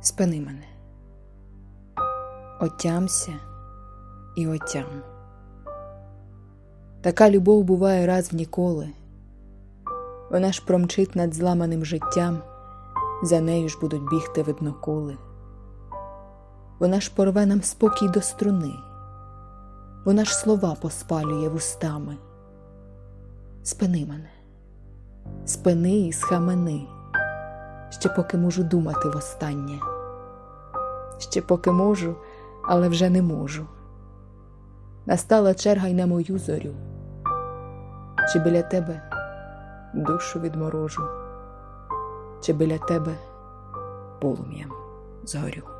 Спини мене. Отямся і отям. Така любов буває раз в ніколи. Вона ж промчить над зламаним життям, за нею ж будуть бігти видноколи. Вона ж порве нам спокій до струни, вона ж слова поспалює вустами. Спини мене, спини і схамени, ще поки можу думати востаннє. Ще поки можу, але вже не можу. Настала черга й на мою зорю. Чи біля тебе душу відморожу, чи біля тебе полум'ям згорю.